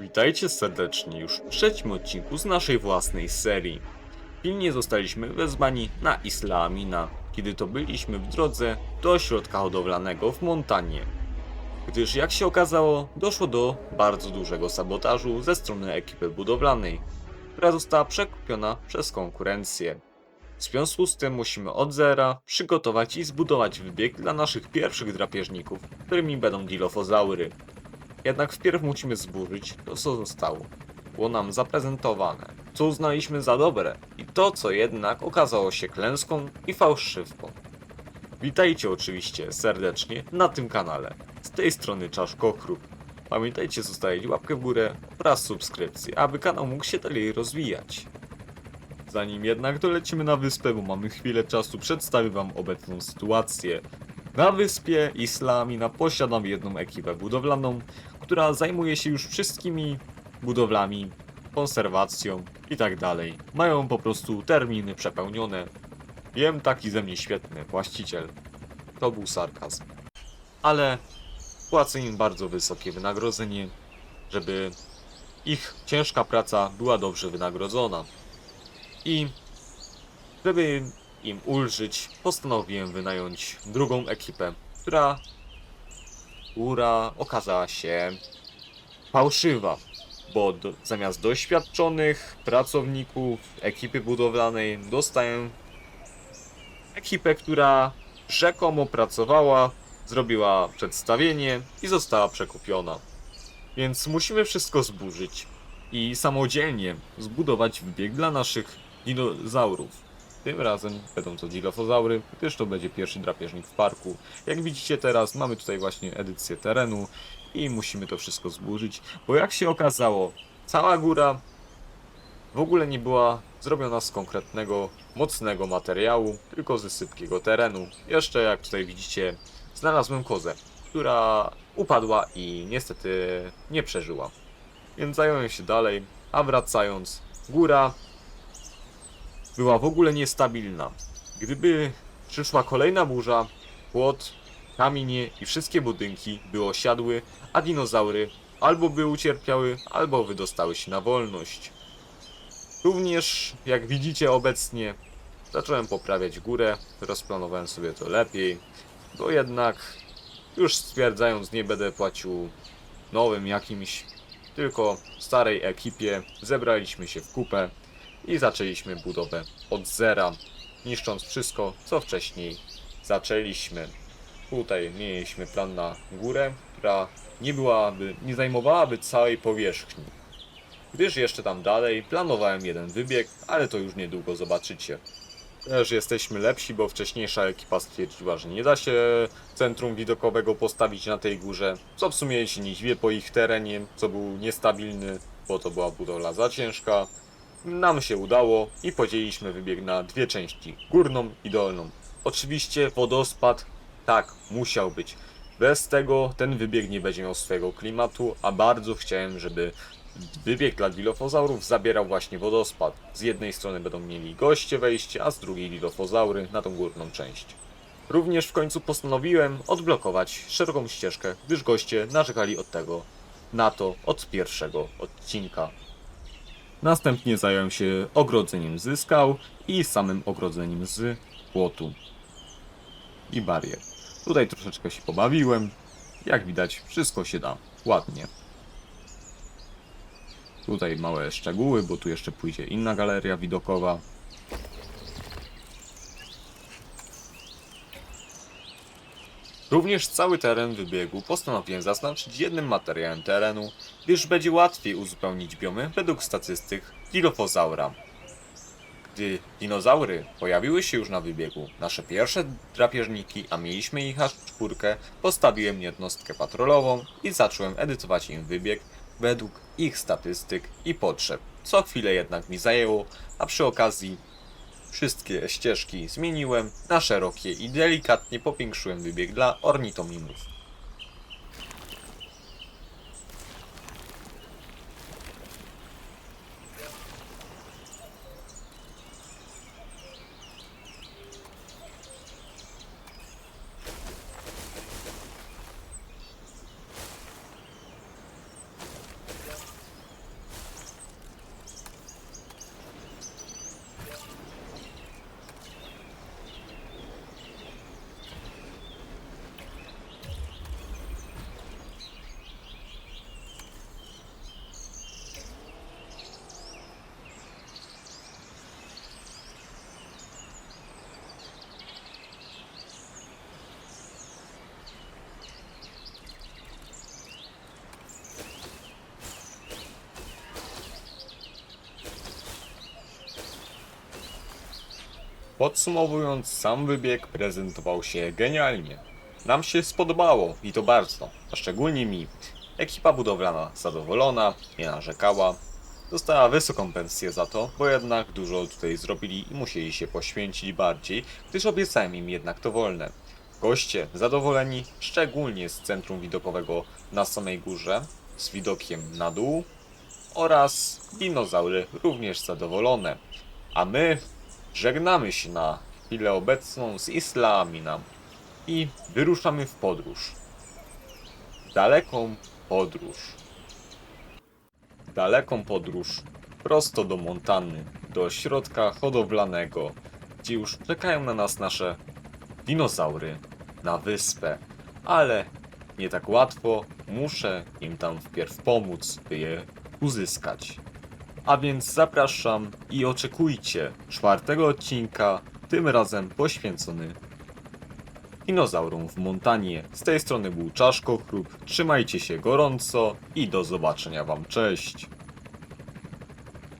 Witajcie serdecznie już w trzecim odcinku z naszej własnej serii. Pilnie zostaliśmy wezwani na Isla Amina, kiedy to byliśmy w drodze do ośrodka hodowlanego w Montanie. Gdyż jak się okazało, doszło do bardzo dużego sabotażu ze strony ekipy budowlanej, która została przekupiona przez konkurencję. W związku z tym musimy od zera przygotować i zbudować wybieg dla naszych pierwszych drapieżników, którymi będą dilofozaury. Jednak wpierw musimy zburzyć to, co zostało. Było nam zaprezentowane, co uznaliśmy za dobre i to, co jednak okazało się klęską i fałszywką. Witajcie oczywiście serdecznie na tym kanale. Z tej strony Czaszkokruk. Pamiętajcie zostawić łapkę w górę oraz subskrypcję, aby kanał mógł się dalej rozwijać. Zanim jednak dolecimy na wyspę, bo mamy chwilę czasu, przedstawię wam obecną sytuację. Na wyspie Islamina posiadam jedną ekipę budowlaną, która zajmuje się już wszystkimi budowlami, konserwacją i tak dalej. Mają po prostu terminy przepełnione. Wiem, taki ze mnie świetny właściciel. To był sarkazm. Ale płacę im bardzo wysokie wynagrodzenie, żeby ich ciężka praca była dobrze wynagrodzona. I żeby im ulżyć, postanowiłem wynająć drugą ekipę, która, która okazała się fałszywa, bo do, zamiast doświadczonych pracowników ekipy budowlanej dostaję ekipę, która rzekomo pracowała, zrobiła przedstawienie i została przekupiona. Więc musimy wszystko zburzyć i samodzielnie zbudować wybieg dla naszych dinozaurów. Tym razem będą to dilofozaury, gdyż to będzie pierwszy drapieżnik w parku. Jak widzicie teraz mamy tutaj właśnie edycję terenu i musimy to wszystko zburzyć, bo jak się okazało, cała góra w ogóle nie była zrobiona z konkretnego, mocnego materiału, tylko ze sypkiego terenu. Jeszcze jak tutaj widzicie, znalazłem kozę, która upadła i niestety nie przeżyła. Więc zająłem się dalej, a wracając, góra była w ogóle niestabilna. Gdyby przyszła kolejna burza, płot, kamienie i wszystkie budynki by osiadły, a dinozaury albo by ucierpiały, albo wydostały się na wolność. Również, jak widzicie obecnie, zacząłem poprawiać górę, rozplanowałem sobie to lepiej, bo jednak już stwierdzając nie będę płacił nowym jakimś, tylko starej ekipie, zebraliśmy się w kupę i zaczęliśmy budowę od zera, niszcząc wszystko, co wcześniej zaczęliśmy. Tutaj mieliśmy plan na górę, która nie byłaby, nie zajmowałaby całej powierzchni. Gdyż jeszcze tam dalej planowałem jeden wybieg, ale to już niedługo zobaczycie. Też jesteśmy lepsi, bo wcześniejsza ekipa stwierdziła, że nie da się centrum widokowego postawić na tej górze, co w sumie się nie dziwię po ich terenie, co był niestabilny, bo to była budowla za ciężka. Nam się udało i podzieliliśmy wybieg na dwie części, górną i dolną. Oczywiście wodospad, tak, musiał być. Bez tego ten wybieg nie będzie miał swojego klimatu, a bardzo chciałem, żeby wybieg dla dilofozaurów zabierał właśnie wodospad. Z jednej strony będą mieli goście wejście, a z drugiej dilofozaury na tą górną część. Również w końcu postanowiłem odblokować szeroką ścieżkę, gdyż goście narzekali od tego na to od pierwszego odcinka. Następnie zająłem się ogrodzeniem z skał i samym ogrodzeniem z płotu i barier. Tutaj troszeczkę się pobawiłem. Jak widać, wszystko się da ładnie. Tutaj małe szczegóły, bo tu jeszcze pójdzie inna galeria widokowa. Również cały teren wybiegu postanowiłem zaznaczyć jednym materiałem terenu, gdyż będzie łatwiej uzupełnić biomy według statystyk Dilophosaura. Gdy dinozaury pojawiły się już na wybiegu, nasze pierwsze drapieżniki, a mieliśmy ich aż czwórkę, postawiłem jednostkę patrolową i zacząłem edytować im wybieg według ich statystyk i potrzeb. Co chwilę jednak mi zajęło, a przy okazji wszystkie ścieżki zmieniłem na szerokie i delikatnie powiększyłem wybieg dla ornitomimów. Podsumowując, sam wybieg prezentował się genialnie. Nam się spodobało i to bardzo, a szczególnie mi. Ekipa budowlana zadowolona, nie narzekała. Dostała wysoką pensję za to, bo jednak dużo tutaj zrobili i musieli się poświęcić bardziej, gdyż obiecałem im jednak to wolne. Goście zadowoleni, szczególnie z centrum widokowego na samej górze, z widokiem na dół oraz dinozaury również zadowolone. A my żegnamy się na chwilę obecną z Isla i wyruszamy w podróż. Daleką podróż. Daleką podróż prosto do Montany, do środka hodowlanego, gdzie już czekają na nas nasze dinozaury na wyspę, ale nie tak łatwo, muszę im tam wpierw pomóc, by je uzyskać. A więc zapraszam i oczekujcie czwartego odcinka, tym razem poświęcony dinozaurom w Montanie. Z tej strony był Czaszko trzymajcie się gorąco i do zobaczenia wam, cześć!